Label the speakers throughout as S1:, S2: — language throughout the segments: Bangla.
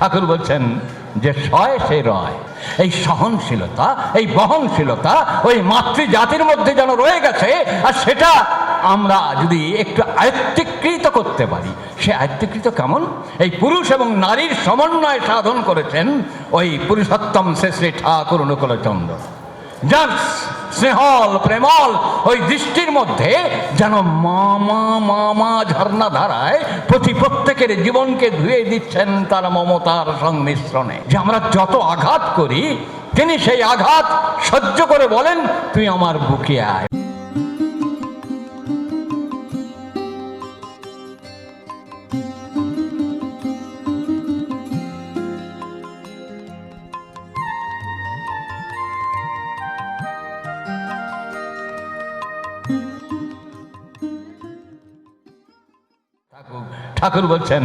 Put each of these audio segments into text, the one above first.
S1: ঠাকুর বলছেন যে সয় সে রয়। এই সহনশীলতা, এই বহনশীলতা ওই মাতৃজাতির মধ্যে যেন রয়ে গেছে, আর সেটা আমরা যদি একটু আয়ত্তীকৃত করতে পারি, সে আয়ত্তীকৃত কেমন? এই পুরুষ এবং নারীর সমন্বয় সাধন করেছেন ওই পুরুষোত্তম শ্রী শ্রী ঠাকুর অনুকূলচন্দ্র। যার স্নেহল, প্রেমল, ওই দৃষ্টির মধ্যে যেন মামা মামা ঝর্ণা ধারায় প্রতি প্রত্যেকের জীবনকে ধুয়ে দিচ্ছেন তার মমতার সংমিশ্রণে। যে আমরা যত আঘাত করি, তিনি সেই আঘাত সহ্য করে বলেন, তুই আমার বুকে আয়। ঠাকুর বলছেন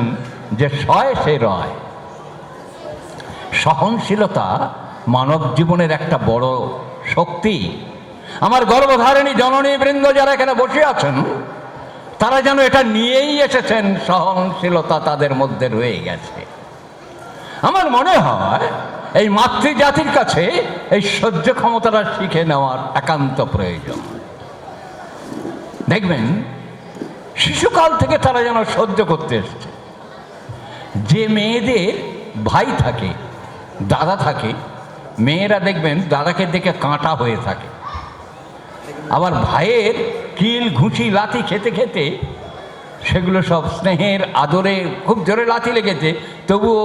S1: যে সয় সে রয়। সহনশীলতা মানব জীবনের একটা বড় শক্তি। আমার গর্ভধারিণী জননী বৃন্দ যারা এখানে বসে আছেন, তারা যেন এটা নিয়েই এসেছেন, সহনশীলতা তাদের মধ্যে রয়ে গেছে। আমার মনে হয় এই মাতৃজাতির কাছে এই সহ্য ক্ষমতাটা শিখে নেওয়ার একান্ত প্রয়োজন। দেখবেন শিশুকাল থেকে তারা যেন সহ্য করতে এসছে। যে মেয়েদের ভাই থাকে, দাদা থাকে, মেয়েরা দেখবেন দাদাকে দেখে কাঁটা হয়ে থাকে। আবার ভাইয়ের কিল ঘুষি লাথি খেতে খেতে সেগুলো সব স্নেহের আদরে খুব জোরে লাথি লেগেছে। তবুও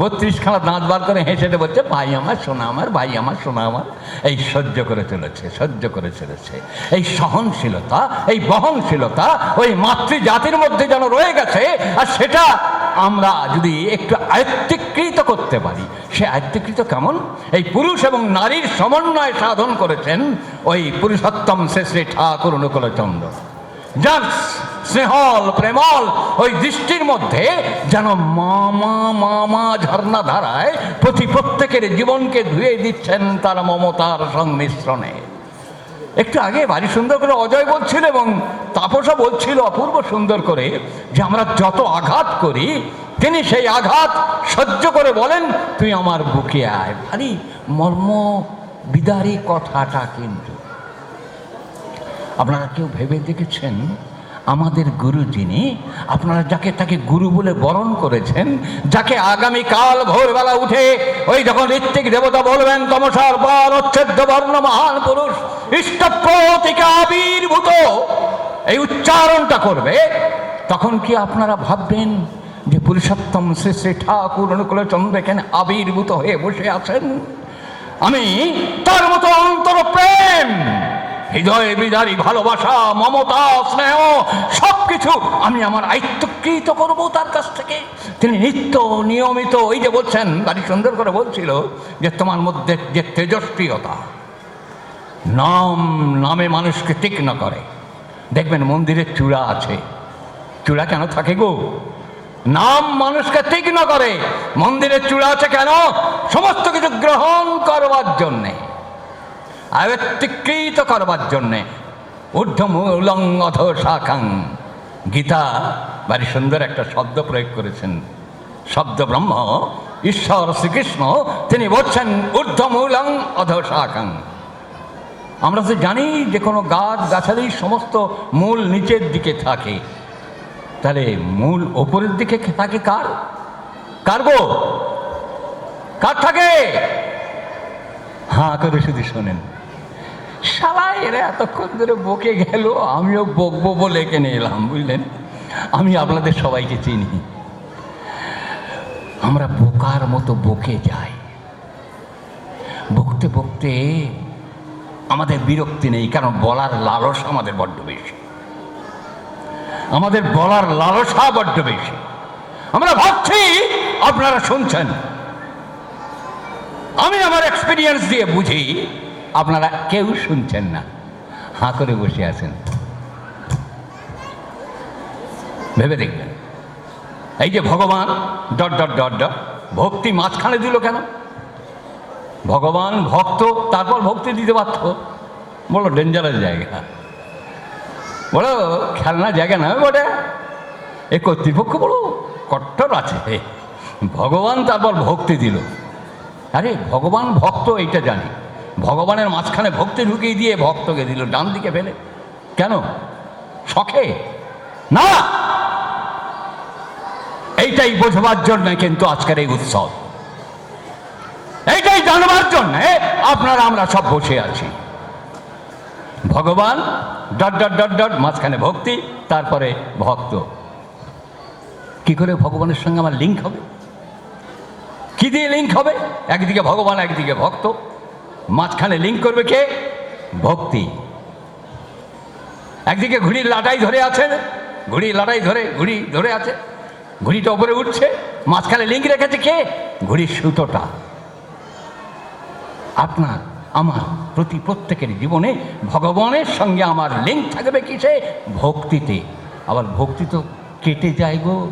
S1: বত্রিশখানা দাঁত বার করে হেসে দিয়ে বলছে, ভাই আমার, সোনা আমার, ভাই আমার, সোনা আমার। এই সহ্য করে চলেছে, সহ্য করে চলেছে। এই সহনশীলতা, এই বহনশীলতা ওই মাতৃজাতির মধ্যে যেন রয়ে গেছে, আর সেটা আমরা যদি একটু আয়ত্তীকৃত করতে পারি, সে আয়ত্তীকৃত কেমন? এই পুরুষ এবং নারীর সমন্বয় সাধন করেছেন ওই পুরুষোত্তম শ্রী শ্রী ঠাকুর অনুকূলচন্দ্র। যার স্নেহল, প্রেমল, ওই দৃষ্টির মধ্যে যেন মামা মামা ঝর্ণা ধারায় প্রতি প্রত্যেকের জীবনকে ধুয়ে দিচ্ছেন তার মমতার সংমিশ্রণে। একটু আগে ভারী সুন্দর করে অজয় বলছিল এবং তাপসা বলছিল অপূর্ব সুন্দর করে যে আমরা যত আঘাত করি, তিনি সেই আঘাত সহ্য করে বলেন, তুই আমার বুকে আয়। ভারী মর্ম, বিদারী কথাটা কিন্তু আপনারা কেউ ভেবে দেখেছেন? আমাদের গুরু যিনি আপনারা যাকে তাকে গুরু বলে বরণ করেছেন, যাকে আগামী কাল ভোরবেলা উঠে ওই যখন ঋত্বিক দেবতা বলবেন, তমসার পর অচ্ছেদ্য বর্ণ মহান পুরুষ ইষ্টপ্রতিকা আবির্ভূত। এই উচ্চারণটা করবে, তখন কি আপনারা ভাববেন যে পুরুষোত্তম শ্রী শ্রী ঠাকুর অনুকূল চন্দ্র এখানে আবির্ভূত হয়ে বসে আছেন? আমি তার মতো অন্তর প্রেম হৃদয় বিদারী, ভালোবাসা, মমতা, স্নেহ সব কিছু আমি আমার আয়ত্তকৃত করব তার কাছ থেকে। তিনি নিত্য নিয়মিত ওই যে বলছেন গাড়ি সুন্দর করে বলছিল যে তোমার মধ্যে যে তেজস্ক্রিয়তা, নাম, নামে মানুষকে তীক্ষ্ণ করে। দেখবেন মন্দিরের চূড়া আছে। চূড়া কেন থাকে গো? নাম মানুষকে তীক্ষ্ণ করে। মন্দিরের চূড়া আছে কেন? সমস্ত কিছু গ্রহণ করবার জন্যে। আয়ত্তীকৃত করবার জন্যে ঊর্ধ্বমূলং অধ গীতা ভারী সুন্দর একটা শব্দ প্রয়োগ করেছেন। শব্দ ব্রহ্ম, ঈশ্বর শ্রীকৃষ্ণ, তিনি বলছেন ঊর্ধ্বমূলং অধ শাখাং আমরা তো জানি যে কোনো গাছ গাছালি সমস্ত মূল নিচের দিকে থাকে। তাহলে মূল ওপরের দিকে থাকে কার? কার গো? কার থাকে? হাঁ, করে শুধু শোনেন। শালা এরা এতক্ষণ ধরে বকে গেল, আমিও বকবো বলে এখানে এলাম, বুঝলেন? আমি আপনাদের সবাইকে চিনি। আমরা বোকার মতো বকে যাই। বকতে বকতে আমাদের বিরক্তি নেই, কারণ বলার লালসা আমাদের বড্ড বেশি। আমাদের বলার লালসা বড্ড বেশি। আমরা ভাবছি, আপনারা শুনছেন। আমি আমার এক্সপিরিয়েন্স দিয়ে বুঝি আপনারা কেউ শুনছেন না। হাঁ করে বসে আছেন। ভেবে দেখবেন। এই যে ভগবান, ডট ডট ডট ডট, ভক্তি মাঝখানে দিল কেন? ভগবান ভক্ত, তারপর ভক্তি দিতে পারত বলো ডেঞ্জারাস জায়গা। বলো, খেলনা জায়গা নয় বটে? এ কর্তৃপক্ষ বলো কট্টর আছে। ভগবান তারপর ভক্তি দিল। আরে, ভগবান ভক্ত, এইটা জানি। ভগবানের মাঝখানে ভক্তি ঢুকিয়ে দিয়ে ভক্তকে দিল, ডান দিকে ফেলে। কেন? শখে? না! এইটাই বোঝবার জন্য কিন্তু আজকের এই উৎসব। এইটাই জানবার জন্য আপনারা আমরা সব বসে আছি। ভগবান, ডট ডট ডট ডট, মাঝখানে ভক্তি, তারপরে ভক্ত। কি করে ভগবানের সঙ্গে আমার লিঙ্ক হবে? কি দিয়ে লিঙ্ক হবে? একদিকে ভগবান, একদিকে ভক্ত। মাঝখানে লিঙ্ক করবে কে? ভক্তি। একদিকে ঘুড়ির লাটাই ধরে আছে ঘুড়ি লাটাই ধরে, ঘুড়ি ধরে আছে, ঘুড়িটা ওপরে উঠছে, মাঝখানে লিঙ্ক রেখেছে কে? ঘুড়ির সুতোটা। আপনার, আমার প্রতি প্রত্যেকের জীবনে ভগবানের সঙ্গে আমার লিঙ্ক থাকবে কিসে? ভক্তিতে। আবার ভক্তি তো কেটে যায় গো।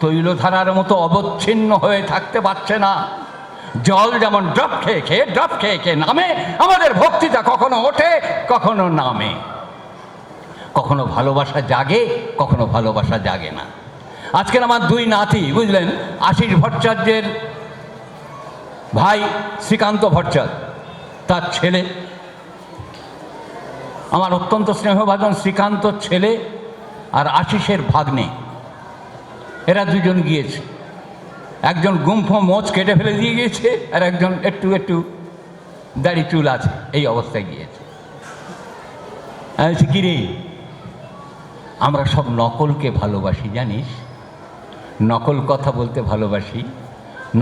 S1: তৈলধারার মতো অবচ্ছিন্ন হয়ে থাকতে পারছে না। জল যেমন ড্রপ খেয়ে খেয়ে, ড্রপ খেয়ে খেয়ে নামে, আমাদের ভক্তিটা কখনো ওঠে, কখনো নামে। কখনো ভালোবাসা জাগে, কখনো ভালোবাসা জাগে না। আজকের আমার দুই নাতি, বুঝলেন? আশিস ভট্টাচার্যের ভাই শ্রীকান্ত ভট্টাচার্য, তার ছেলে। আমার অত্যন্ত স্নেহভাজন শ্রীকান্ত ছেলে আর আশিসের ভাগ্নে। এরা দুজন গিয়েছে। একজন গুম্ফ মোচ কেটে ফেলে দিয়ে গিয়েছে আর একজন একটু একটু দাড়ি চুল আছে, এই অবস্থায় গিয়েছে। কি রে আমরা সব নকলকে ভালোবাসি, জানিস? নকল কথা বলতে ভালোবাসি,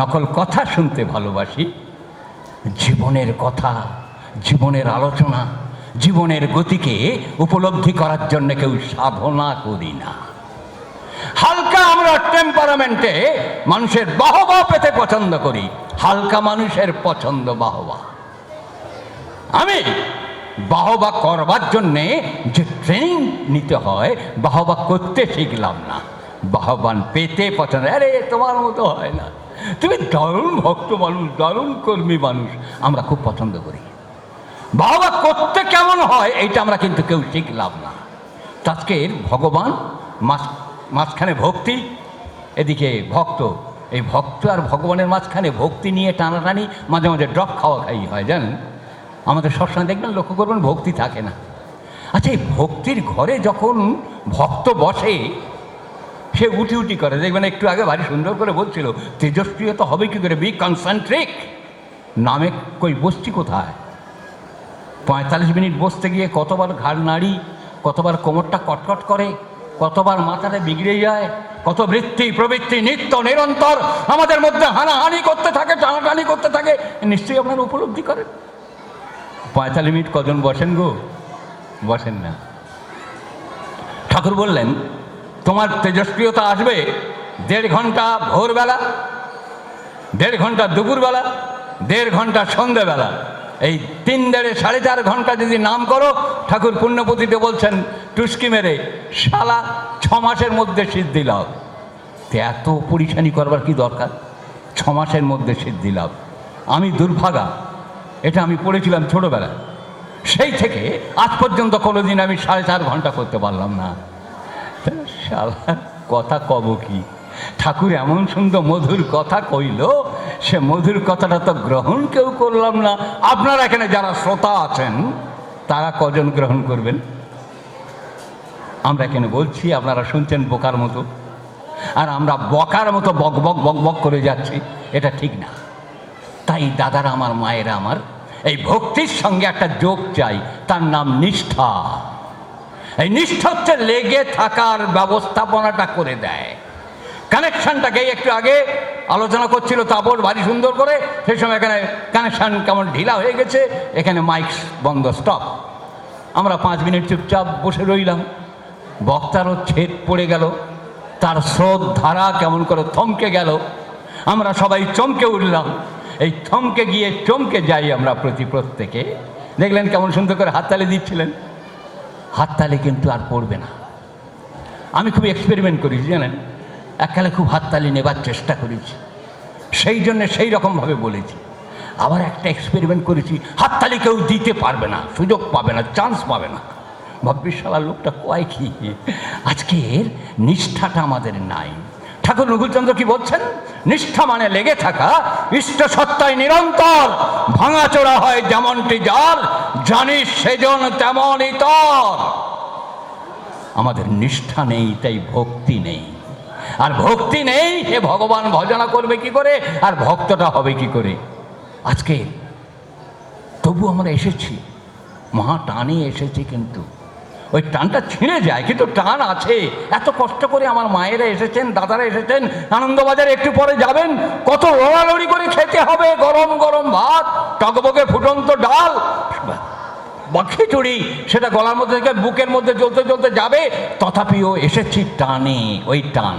S1: নকল কথা শুনতে ভালোবাসি, জীবনের কথা, জীবনের আলোচনা, জীবনের গতিকে উপলব্ধি করার জন্য কেউ সাধনা করি না। হালকা আমরা টেম্পারামেন্টে মানুষের বাহবা পেতে পছন্দ করি, হালকা মানুষের পছন্দ বাহবা। আমি বাহবা করবার জন্যে যে ট্রেনিং নিতে হয়, বাহবা করতে শিখলাম না। বাহবান পেতে পছন্দ, আরে, তোমার মতো হয় না। তুমি দারুণ ভক্ত মানুষ, দারুণ কর্মী মানুষ, আমরা খুব পছন্দ করি। বাহবা করতে কেমন হয়, এইটা আমরা কিন্তু কেউ শিখলাম না। আজকের ভগবান মাঝ মাঝখানে ভক্তি, এদিকে ভক্ত, এই ভক্ত আর ভগবানের মাঝখানে ভক্তি নিয়ে টানাটানি, মাঝে মাঝে ড্রপ খাওয়া খাই হয়, জানেন? আমাদের সবসময় দেখবেন লক্ষ্য করবেন ভক্তি থাকে না। আচ্ছা এই ভক্তির ঘরে যখন ভক্ত বসে, সে উঠি উঠি করে, দেখবেন একটু আগে ভারী সুন্দর করে বলছিল তেজস্ক্রিয়তা হবে কি করে? বি কনসেন্ট্রিক নামে কই, বসছি কোথায়? পঁয়তাল্লিশ মিনিট বসতে গিয়ে কতবার ঘাড় নাড়ি, কতবার কোমরটা কটকট করে কতবার মাথাটা বিগড়ে যায়, কত বৃত্তি প্রবৃত্তি নিত্য নিরন্তর আমাদের মধ্যে হানাহানি করতে থাকে, টানাটানি করতে থাকে, নিশ্চয়ই আপনারা উপলব্ধি করেন? পঁয়তাল্লিশ মিনিট কজন বসেন গো? বসেন না। ঠাকুর বললেন, তোমার তেজস্ক্রিয়তা আসবে দেড় ঘণ্টা ভোরবেলা, দেড় ঘণ্টা দুপুরবেলা, দেড় ঘণ্টা সন্ধেবেলা এই তিন দেড়ে সাড়ে চার ঘণ্টা যদি নাম করো, ঠাকুর পুণ্যপতিতে বলছেন টুস্কি মেরে শালা ছ মাসের মধ্যে সিদ্ধি লাভ এত পরিশানি করবার কি দরকার? ছ মাসের মধ্যে সিদ্ধি লাভ আমি দুর্ভাগা। এটা আমি পড়েছিলাম ছোটোবেলায়। সেই থেকে আজ পর্যন্ত কোনোদিন আমি সাড়ে চার ঘণ্টা করতে পারলাম না। শালা, কথা কব কি? ঠাকুর এমন সুন্দর মধুর কথা কইল, সে মধুর কথাটা তো গ্রহণ কেউ করলাম না। আপনারা এখানে যারা শ্রোতা আছেন, তারা কজন গ্রহণ করবেন? আমরা এখানে বলছি, আপনারা শুনছেন বোকার মতো। আর আমরা বকার মতো বক বক বক বক করে যাচ্ছি, এটা ঠিক না। তাই দাদারা আমার, মায়েরা আমার, এই ভক্তির সঙ্গে একটা যোগ চাই, তার নাম নিষ্ঠা। এই নিষ্ঠা হচ্ছে লেগে থাকার ব্যবস্থাপনাটা করে দেয়। কানেকশানটাকে একটু আগে আলোচনা করছিল তাপর ভারী সুন্দর করে। সেই সময় এখানে কানেকশান কেমন ঢিলা হয়ে গেছে, এখানে মাইক বন্ধ, স্টপ। আমরা পাঁচ মিনিট চুপচাপ বসে রইলাম। বক্তারও ছেদ পড়ে গেল। তার স্রোত ধারা কেমন করে থমকে গেল। আমরা সবাই চমকে উঠলাম। এই থমকে গিয়ে চমকে যাই আমরা প্রতি প্রত্যেকে। দেখলেন কেমন সুন্দর করে হাততালি দিচ্ছিলেন। হাততালি কিন্তু আর পড়বে না। আমি খুব এক্সপেরিমেন্ট করেছি, জানেন? এককালে খুব হাততালি নেবার চেষ্টা করেছি। সেই জন্য সেই রকমভাবে বলেছি। আবার একটা এক্সপেরিমেন্ট করেছি। হাততালি কেউ দিতে পারবে না, সুযোগ পাবে না চান্স পাবে না। ভাববি শালা লোকটা কয় কি? আজকের নিষ্ঠাটা আমাদের নাই। ঠাকুর নকুলচন্দ্র কি বলছেন? নিষ্ঠা মানে লেগে থাকা, ইষ্ট সত্তায় নিরন্তর, ভাঙাচোরা হয় যেমনটি যার জানিস সেজন তেমনই তর। আমাদের নিষ্ঠা নেই, তাই ভক্তি নেই। আর ভক্তি নেই, হে ভগবান ভজনা করবে কি করে? আর ভক্তটা হবে কি করে? আজকে তবু আমরা এসেছি, মহা টানে এসেছি কিন্তু। ওই টানটা ছিঁড়ে যায়, কিন্তু টান আছে। এত কষ্ট করে আমার মায়েরা এসেছেন, দাদারা এসেছেন, আনন্দবাজারে একটু পরে যাবেন। কত লড়ালড়ি করে খেতে হবে, গরম গরম ভাত টকবকে ফুটন্ত ডাল বা খিচুড়ি সেটা গলার মধ্যে থেকে বুকের মধ্যে জ্বলতে জ্বলতে যাবে। তথাপিও এসেছি টানে, ওই টান,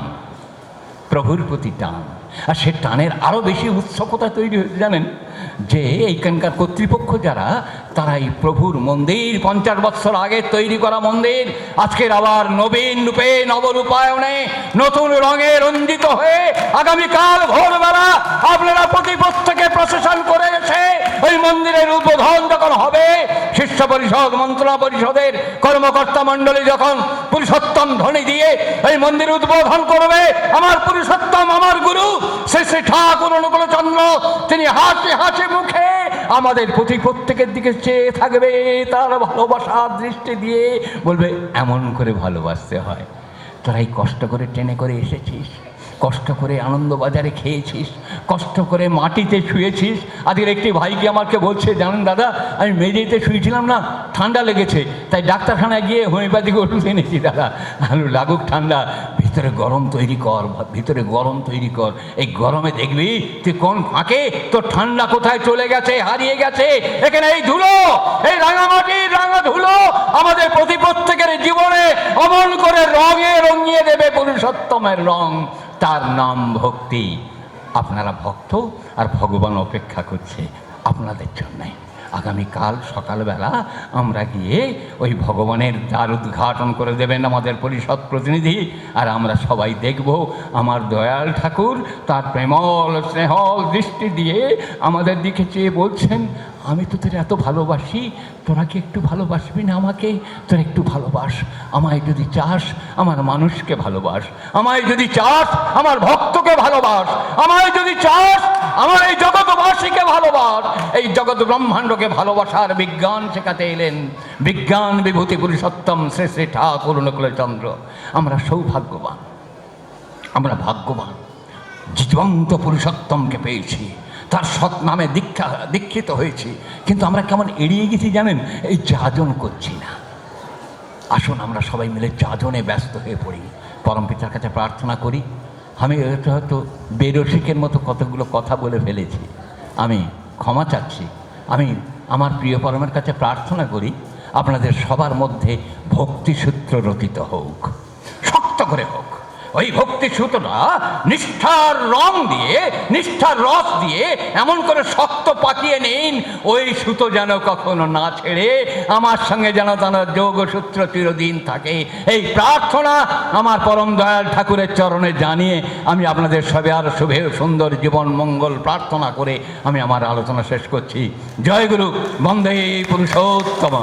S1: প্রভুর প্রতি টান। আর সে টানের আরও বেশি উৎসুকতা তৈরি হয়েছে, জানেন? যে এইখানকার কর্তৃপক্ষ যারা, তারা এই প্রভুর মন্দির পঞ্চাশ বৎসর আগে তৈরি করা মন্দির। আজকের আবার নবীন রূপে নবরূপায়ণে নতুন রঙে রঞ্জিত হয়ে আগামীকাল ভোরবেলা আপনারা প্রতি প্রত্যেকে প্রশাসন করে এসে ওই মন্দিরের উদ্বোধন যখন হবে, শিষ্য পরিষদ মন্ত্রণা পরিষদের কর্মকর্তা মণ্ডলী যখন পুরুষোত্তম ধ্বনি দিয়ে এই মন্দির উদ্বোধন করবে, আমার পুরুষোত্তম, আমার গুরু শ্রী শ্রী ঠাকুর অনুকূলচন্দ্র হাসি হাসি মুখে আমাদের প্রতি প্রত্যেকের দিকে চেয়ে থাকবে, তার ভালোবাসার দৃষ্টি দিয়ে। বলবে, এমন করে ভালোবাসতে হয়। তোরা এই কষ্ট করে ট্রেনে করে এসেছিস, কষ্ট করে আনন্দবাজারে খেয়েছিস, কষ্ট করে মাটিতে শুয়েছিস। আজকের একটি ভাইকে আমাকে বলছে, জানেন দাদা, আমি মেঝেতে শুয়েছিলাম না, ঠান্ডা লেগেছে, তাই ডাক্তারখানায় গিয়ে হোমিওপ্যাথিক ওষুধ এনেছি দাদা। আলু লাগুক ঠান্ডা ভিতরে গরম তৈরি কর ভিতরে গরম তৈরি কর। এই গরমে দেখবি তুই কোন ফাঁকে? তোর ঠান্ডা কোথায় চলে গেছে, হারিয়ে গেছে? এখানে এই ধুলো, এই রাঙামাটির রাঙা ধুলো আমাদের প্রতি প্রত্যেকের জীবনে অমন করে রঙে রঙিয়ে দেবে পুরুষোত্তমের রং। তার নাম ভক্তি। আপনারা ভক্ত আর ভগবান অপেক্ষা করছে আপনাদের জন্যে। আগামীকাল সকালবেলা আমরা গিয়ে ওই ভগবানের দ্বার উদ্ঘাটন করে দেবেন আমাদের পরিষদ প্রতিনিধি। আর আমরা সবাই দেখব আমার দয়াল ঠাকুর তার প্রেমল স্নেহল দৃষ্টি দিয়ে আমাদের দিকে চেয়ে বলছেন, আমি তো তোর এত ভালোবাসি, তোরা কি একটু ভালোবাসবি না আমাকে? তোর একটু ভালোবাস, আমায় যদি চাস আমার মানুষকে ভালোবাস, আমায় যদি চাস আমার ভক্তকে ভালোবাস, আমায় যদি চাস আমার এই জগৎবাসীকে ভালোবাস এই জগৎ ব্রহ্মাণ্ডকে ভালোবাসার বিজ্ঞান শেখাতে এলেন। বিজ্ঞান বিভূতি পুরুষোত্তম শ্রী শ্রী ঠাকুর চন্দ্র আমরা সৌভাগ্যবান। আমরা ভাগ্যবান। জীবন্ত পুরুষোত্তমকে পেয়েছি। তার সৎ নামে দীক্ষা, দীক্ষিত হয়েছি। কিন্তু আমরা কেমন এড়িয়ে গেছি জানেন? এই যাজন করছি না। আসুন আমরা সবাই মিলে যাজনে ব্যস্ত হয়ে পড়ি। পরম পিতার কাছে প্রার্থনা করি। আমি হয়তো বেরসিকের মতো কতগুলো কথা বলে ফেলেছি। আমি ক্ষমা চাচ্ছি। আমি আমার প্রিয় পরমের কাছে প্রার্থনা করি, আপনাদের সবার মধ্যে ভক্তিসূত্র রচিত হোক, শক্ত করে হোক। ওই ভক্তি সুতোটা নিষ্ঠার রং দিয়ে, নিষ্ঠার রস দিয়ে এমন করে শক্ত পাকিয়ে নিন, ওই সুতো যেন কখনো না ছেড়ে আমার সঙ্গে যেন যেন যোগসূত্র চিরদিন থাকে। এই প্রার্থনা আমার পরম দয়াল ঠাকুরের চরণে জানিয়ে আমি আপনাদের সবে আর শুভে সুন্দর জীবন মঙ্গল প্রার্থনা করে আমি আমার আলোচনা শেষ করছি। জয় গুরু, বন্দে পুরুষোত্তম